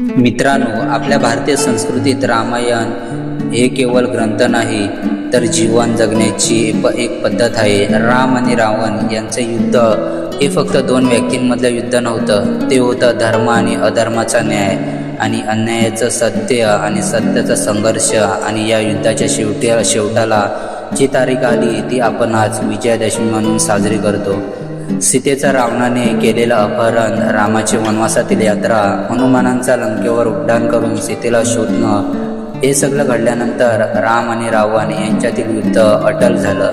मित्रांनो आपल्या भारतीय संस्कृतीत रामायण हे केवळ ग्रंथ नाही तर जीवन जगण्याची एक पद्धत आहे. राम आणि रावण यांचं युद्ध हे फक्त दोन व्यक्तींमधलं युद्ध नव्हतं. ते होतं धर्म आणि अधर्माचा न्याय आणि अन्यायाचं सत्य आणि सत्याचा संघर्ष. आणि या युद्धाच्या शेवटी शेवटाला जी तारीख आली ती आपण आज विजयादशमी म्हणून साजरी करतो. सीतेचा रावणाने केलेलं अपहरण रामाची वनवासातील यात्रा हनुमानांचा लंकेवर उड्डाण करून सीतेला शोधणं हे सगळं घडल्यानंतर राम आणि रावण यांच्यातील युद्ध अटल झालं.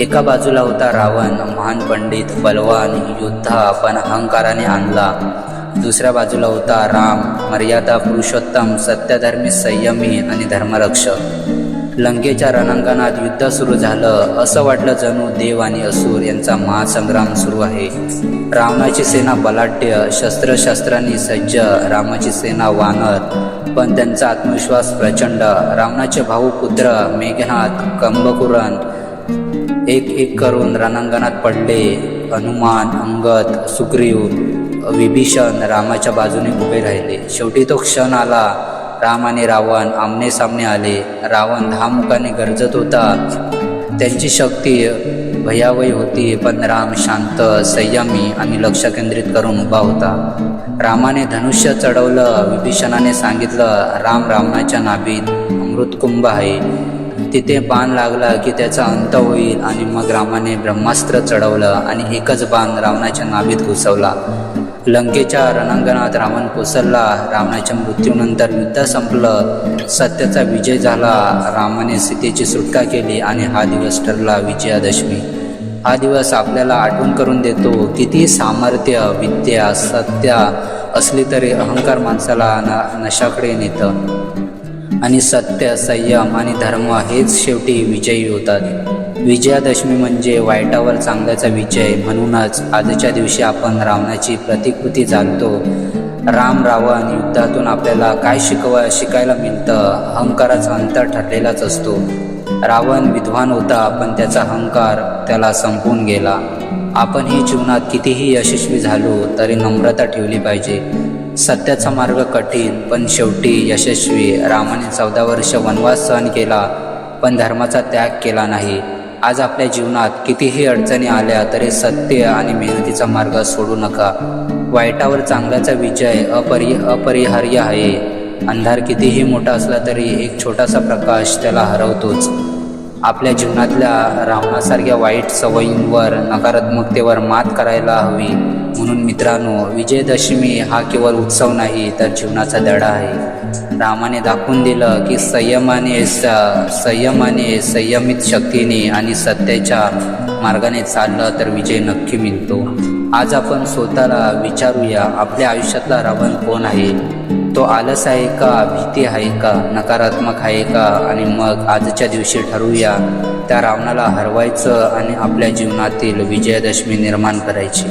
एका बाजूला होता रावण महान पंडित बलवान योद्धा पण अहंकाराने आणला. दुसऱ्या बाजूला होता राम मर्यादा पुरुषोत्तम सत्यधर्मी संयमी आणि धर्मरक्षक. लंकेच्या रणांगणात युद्ध सुरू झालं. असं वाटलं जणू देव आणि असुर यांचा महासंग्राम सुरू आहे. रावणाची सेना बलाढ्य शस्त्रशस्त्रांनी सज्ज रामाची सेना वानर पण त्यांचा आत्मविश्वास प्रचंड. रावणाचे भाऊ पुत्र मेघनाथ कंबकुरण एक एक करून रणांगणात पडले. हनुमान अंगद सुग्रीव विभीषण रामाच्या बाजूने उभे राहिले. शेवटी तो क्षण आला. राम आणि रावण आमने सामने आले. रावण दहा मुखाने गरजत होता. त्यांची शक्ती भयावही होती पण राम शांत संयमी आणि लक्ष केंद्रित करून उभा होता. रामाने धनुष्य चढवलं विभीषणाने सांगितलं राम रावणाच्या नाभीत अमृतकुंभ आहे. तिथे बाण लागला की त्याचा अंत होईल. आणि मग रामाने ब्रह्मास्त्र चढवलं आणि एकच बाण रावणाच्या नाभीत घुसवला. लंकेच्या रणांगणात रावण कोसळला. रावणाच्या मृत्यूनंतर युद्ध संपलं. सत्याचा विजय झाला. रामाने सीतेची सुटका केली आणि हा दिवस ठरला विजयादशमी. हा दिवस आपल्याला आठवण करून देतो किती सामर्थ्य विद्या सत्य असली तरी अहंकार माणसाला न नशाकडे नेतं. आणि सत्य संयम आणि धर्म हेच शेवटी विजयी होतात. विजयादशमी म्हणजे वाईटावर चांगल्याचा विजय. म्हणूनच आजच्या दिवशी आपण रावणाची प्रतिकृती जाणतो. राम रावण युद्धातून आपल्याला काय शिकवा शिकायला मिळतं? अहंकाराचा अंतर ठरलेलाच असतो. रावण विद्वान होता पण त्याचा अहंकार त्याला संपून गेला. आपणही जीवनात कितीही यशस्वी झालो तरी नम्रता ठेवली पाहिजे. सत्याचा मार्ग कठीण पण शेवटी यशस्वी. रामाने चौदा वर्ष वनवास सहन केला पण धर्माचा त्याग केला नाही. आज आपल्या जीवनात कितीही अडचणी आल्या तरी सत्य आणि मेहनतीचा मार्ग सोडू नका. वाईटावर चांगल्याचा विजय अपरि अपरिहार्य आहे. अंधार कितीही मोठा असला तरी एक छोटासा प्रकाश त्याला हरवतोच. आपल्या जीवनातल्या रावणासारख्या वाईट सवयींवर नकारात्मकतेवर मात करायला हवी. म्हणून मित्रांनो विजयदशमी हा केवळ उत्सव नाही तर जीवनाचा धडा आहे. रामाने दाखवून दिलं की संयमाने संयमाने संयमित शक्तीने आणि सत्याच्या मार्गाने चाललं तर विजय नक्की मिळतो. आज आपण स्वतःला विचारूया आपल्या आयुष्यातला रावण कोण आहे? तो आलस आहे का भीती आहे का नकारात्मक आहे का? आणि मग आजच्या दिवशी ठरवूया त्या रावणाला हरवायचं आणि आपल्या जीवनातील विजयादशमी निर्माण करायची.